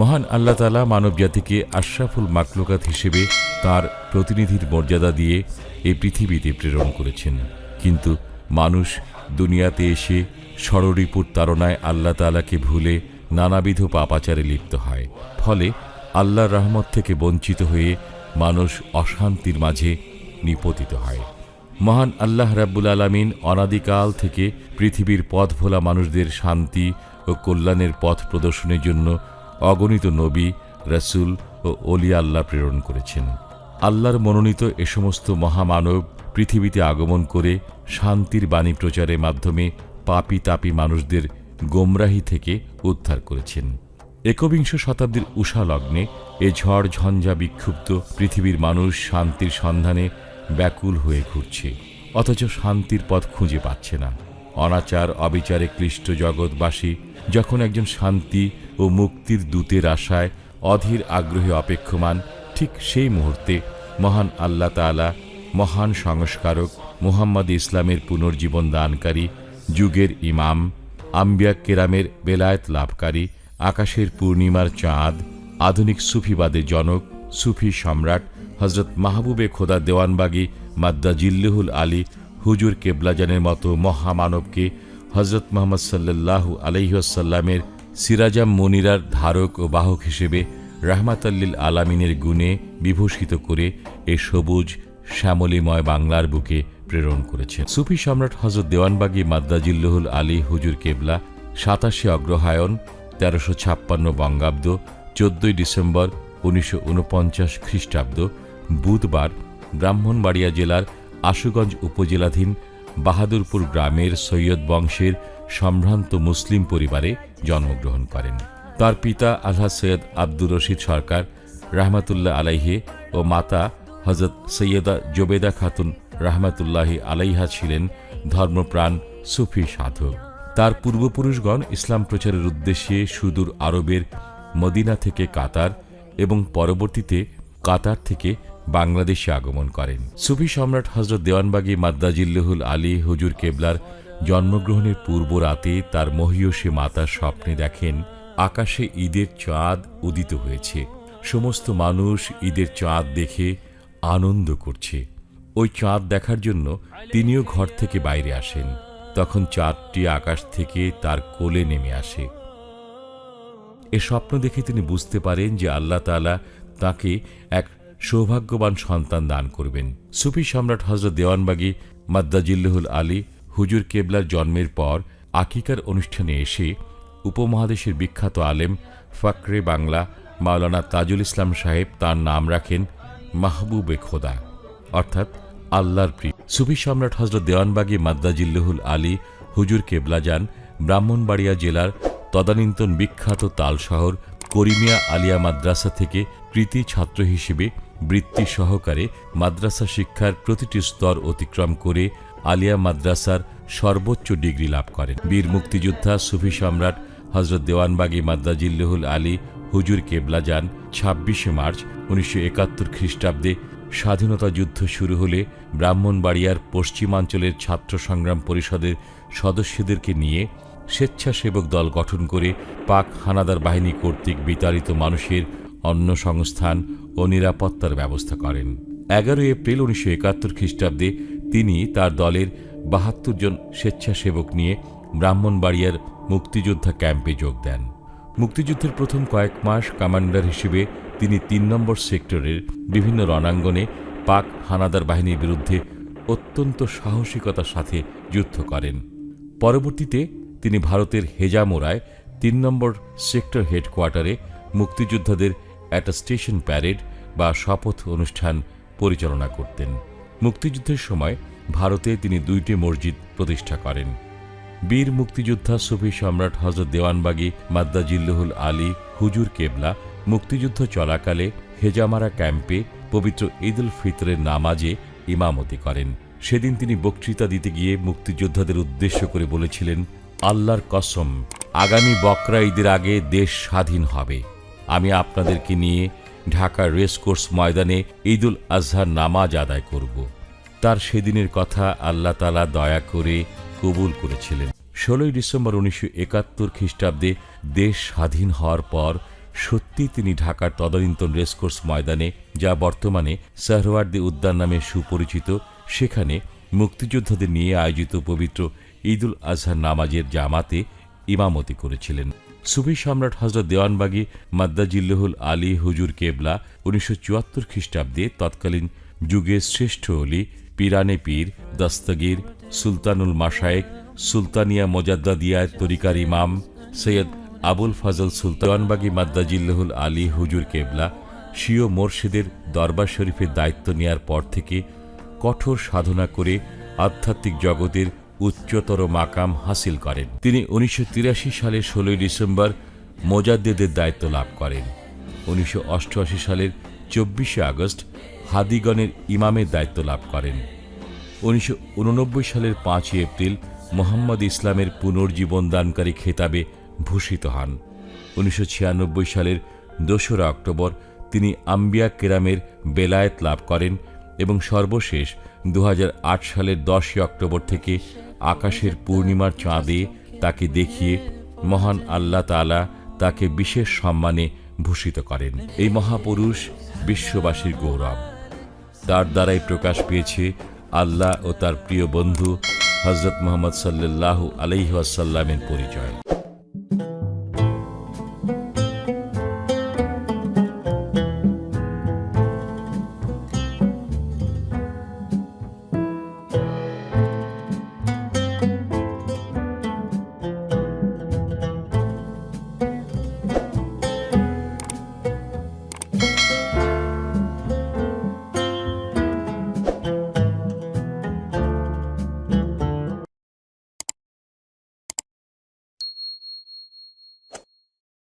মহান আল্লাহ তালা মানবজাতিকে আশরাফুল মাকলুকাত হিসেবে তার প্রতিনিধির মর্যাদা দিয়ে এই পৃথিবীতে প্রেরণ করেছেন। কিন্তু মানুষ দুনিয়াতে এসে ষড়রিপুর তাড়নায় আল্লাহ তালাকে ভুলে নানাবিধ পাপাচারে লিপ্ত হয়। ফলে আল্লাহর রহমত থেকে বঞ্চিত হয়ে মানুষ অশান্তির মাঝে নিপতিত হয়। মহান আল্লাহ রাব্বুল আলামিন অনাদিকাল থেকে পৃথিবীর পথ ভোলা মানুষদের শান্তি ও কল্যাণের পথ প্রদর্শনের জন্য অগণিত নবী, রসুল ও অলি আল্লাহ প্রেরণ করেছেন। আল্লাহর মনোনীত এ সমস্ত মহামানব পৃথিবীতে আগমন করে শান্তির বাণী প্রচারের মাধ্যমে পাপি তাপি মানুষদের গোমরাহি থেকে উদ্ধার করেছেন। একবিংশ শতাব্দীর উষা লগ্নে এ ঝড় ঝঞ্ঝা বিক্ষুব্ধ পৃথিবীর মানুষ শান্তির সন্ধানে ব্যাকুল হয়ে ঘুরছে, অথচ শান্তির পথ খুঁজে পাচ্ছে না। অনাচার, অবিচারে ক্লিষ্ট জগৎবাসী যখন একজন শান্তি ও মুক্তির দূতের আশায় অধীর আগ্রহে অপেক্ষমান ঠিক সেই মুহূর্তে মহান আল্লাহ তাআলা, মহান সংস্কারক মুহাম্মদ ইসলামের পুনর্জীবন দানকারী, যুগের ইমাম, আম্বিয়া কেরামের বেলায়েত লাভকারী, আকাশের পূর্ণিমার চাঁদ, আধুনিক সুফিবাদের জনক, সুফি সম্রাট হজরত মাহবুবে খোদা দেওয়ানবাগী মাদ্দা জিল্লুহুল আলী, হুজুর কেবলাজানের মতো মহামানবকে হজরত মোহাম্মদ সাল্লাল্লাহু আলহিহাসাল্লামের সিরাজাম মনিরার ধারক ও বাহক হিসেবে রাহমাতাল্লিল আলামিনের গুণে বিভূষিত করে এ সবুজ, শ্যামলিময় বাংলার বুকে প্রেরণ করেছেন। সুফি সম্রাট হজরত দেওয়ানবাগী মাদ্দাজিল্লুহুল আলী হুজুর কেবলা সাতাশে অগ্রহায়ণ তেরোশো ছাপ্পান্ন বঙ্গাব্দ, চোদ্দই ডিসেম্বর উনিশশো উনপঞ্চাশ খ্রিস্টাব্দ, বুধবার ব্রাহ্মণবাড়িয়া জেলার আশুগঞ্জ উপজেলাধীন বাহাদুরপুর গ্রামের সৈয়দ বংশের সম্ভ্রান্ত মুসলিম পরিবারে জন্মগ্রহণ করেন। তার পিতা আল্লাহ সৈয়দ আব্দুর রশিদ সরকার রাহমাতুল্লাহ আলাইহে ও মাতা হজরত সৈয়দা জোবেদা খাতুন রাহমাতুল্লাহি আলাইহা ছিলেন ধর্মপ্রাণ সুফি সাধক। তার পূর্বপুরুষগণ ইসলাম প্রচারের উদ্দেশ্যে সুদূর আরবের মদিনা থেকে কাতার এবং পরবর্তীতে কাতার থেকে বাংলাদেশে আগমন করেন। সুফি সম্রাট হজরত দেওয়ানবাগী মাদ্দাজিল্লুহুল আলী হুজুর কেবলার জন্মগ্রহণের পূর্ব রাতে তার মহিয়সী মাতার স্বপ্নে দেখেন আকাশে ঈদের চাঁদ উদিত হয়েছে। সমস্ত মানুষ ঈদের চাঁদ দেখে আনন্দ করছে। ওই চাঁদ দেখার জন্য তিনিও ঘর থেকে বাইরে আসেন। তখন চাঁদটি আকাশ থেকে তার কোলে নেমে আসে। এ স্বপ্ন দেখে তিনি বুঝতে পারেন যে আল্লাহ তাআলা তাকে এক সৌভাগ্যবান সন্তান দান করবেন। সুফি সম্রাট হজরত দেওয়ানবাগী মাদ্দাজিল্লুহুল আলী হুজুর কেবলার জন্মের পর আকিকার অনুষ্ঠানে এসে উপমহাদেশের বিখ্যাত আলেম ফাকরে বাংলা মাওলানা তাজুল ইসলাম সাহেব তার নাম রাখেন মাহবুবে খোদা, অর্থাৎ আল্লাহর প্রিয়। সুফি সম্রাট হজরত দেওয়ানবাগী মাদ্দাজিল্লুহুল আলী হুজুর কেবলা যান ব্রাহ্মণবাড়িয়া জেলার তদানীন্তন বিখ্যাত তাল শহর করিমিয়া আলিয়া মাদ্রাসা থেকে কৃতি ছাত্র হিসেবে বৃত্তি সহকারে মাদ্রাসা শিক্ষার প্রতিটি স্তর অতিক্রম করে আলিয়া মাদ্রাসার সর্বোচ্চ ডিগ্রি লাভ করেন। বীর মুক্তিযোদ্ধা সুফি সম্রাট হজরত দেওয়ানবাগী মাদ্দাজিল্লুহুল আলী হুজুর কেবলা যান ছাব্বিশে মার্চ উনিশশো একাত্তর খ্রিস্টাব্দে। স্বাধীনতা যুদ্ধ শুরু হলে ব্রাহ্মণবাড়িয়ার পশ্চিমাঞ্চলের ছাত্র সংগ্রাম পরিষদের সদস্যদেরকে নিয়ে স্বেচ্ছাসেবক দল গঠন করে পাক হানাদার বাহিনী কর্তৃক বিতাড়িত মানুষের অন্ন সংস্থান ও নিরাপত্তার ব্যবস্থা করেন। এগারোই এপ্রিল উনিশশো একাত্তর খ্রিস্টাব্দে তিনি তার দলের বাহাত্তর জন স্বেচ্ছাসেবক নিয়ে ব্রাহ্মণবাড়িয়ার মুক্তিযোদ্ধা ক্যাম্পে যোগ দেন। মুক্তিযুদ্ধের প্রথম কয়েক মাস কমান্ডার হিসেবে তিনি তিন নম্বর সেক্টরের বিভিন্ন রণাঙ্গনে পাক হানাদার বাহিনীর বিরুদ্ধে অত্যন্ত সাহসিকতার সাথে যুদ্ধ করেন। পরবর্তীতে তিনি ভারতের হেজামোড়ায় তিন নম্বর সেক্টর হেডকোয়ার্টারে মুক্তিযোদ্ধাদের অ্যাটাস্টেশন প্যারেড বা শপথ অনুষ্ঠান পরিচালনা করতেন। মুক্তিযুদ্ধের সময় ভারতে তিনি দুইটি মসজিদ প্রতিষ্ঠা করেন। বীর মুক্তিযোদ্ধা সুফি সম্রাট হজরত দেওয়ানবাগী মাদ্দাজিল্লুহুল আলী, হুজুর কেবলা মুক্তিযুদ্ধ চলাকালে হেজামারা ক্যাম্পে পবিত্র ঈদ উল ফিতরের নামাজে ইমামতি করেন। সেদিন তিনি বক্তৃতা দিতে গিয়ে মুক্তিযোদ্ধাদের উদ্দেশ্য করে বলেছিলেন, আল্লাহর কসম, আগামী বকরা ঈদের আগে দেশ স্বাধীন হবে। আমি আপনাদেরকে নিয়ে ঢাকার রেসকোর্স ময়দানে ঈদুল আজহার নামাজ আদায় করব। তার সেদিনের কথা আল্লাহ তালা দয়া করে কবুল করেছিলেন। ষোলোই ডিসেম্বর উনিশশো একাত্তর খ্রিস্টাব্দে দেশ স্বাধীন হওয়ার পর সত্যি তিনি ঢাকার তদানীন্তন রেসকোর্স ময়দানে, যা বর্তমানে সাহরওয়ার্দী উদ্যান নামে সুপরিচিত, সেখানে মুক্তিযোদ্ধাদের নিয়ে আয়োজিত পবিত্র ঈদুল আজহার নামাজের জামাতে ইমামতি করেছিলেন। সুফি সম্রাট হজরত দেওয়ানবাগী মাদ্দাজিল্লহুল আলী হুজুর কেবলা উনিশশো চুয়াত্তর খ্রিস্টাব্দে তৎকালীন যুগের শ্রেষ্ঠ অলি, পিরানে পীর, দস্তগীর, সুলতানুল মাসায়েক সুলতানিয়া মোজাদ্দাদিয়া তরিকার ইমাম সৈয়দ আবুল ফাজল সুলতানবাগী মাদ্দাজিল্লহুল আলী হুজুর কেবলা স্বীয় মোর্শেদের দরবার শরীফের দায়িত্ব নেয়ার পর থেকে কঠোর সাধনা করে আধ্যাত্মিক জগতের উচ্চতর মাকাম হাসিল করেন। তিনি উনিশশো তিরাশি সালের ষোলোই ডিসেম্বর মোজাদ্দেদের দায়িত্ব লাভ করেন। উনিশশো অষ্টআশি সালের চব্বিশে আগস্ট হাদিগণের ইমামের দায়িত্ব লাভ করেন। উনিশশো উননব্বই সালের পাঁচই এপ্রিল মোহাম্মদ ইসলামের পুনর্জীবন দানকারী খেতাবে ভূষিত হন। উনিশশো ছিয়ানব্বই সালের দোসরা অক্টোবর তিনি আম্বিয়া কেরামের বেলায়েত লাভ করেন এবং সর্বশেষ দু হাজার আট সালের দশই অক্টোবর থেকে আকাশের পূর্ণিমার চাঁদে তাকে দেখিয়ে মহান আল্লাহ তাআলা তাকে বিশেষ সম্মানে ভূষিত করেন। এই মহাপুরুষ বিশ্ববাসীর গৌরব। তার দ্বারাই প্রকাশ পেয়েছে আল্লাহ ও তার প্রিয় বন্ধু হজরত মোহাম্মদ সাল্লাল্লাহু আলাইহাসাল্লামের পরিচয়।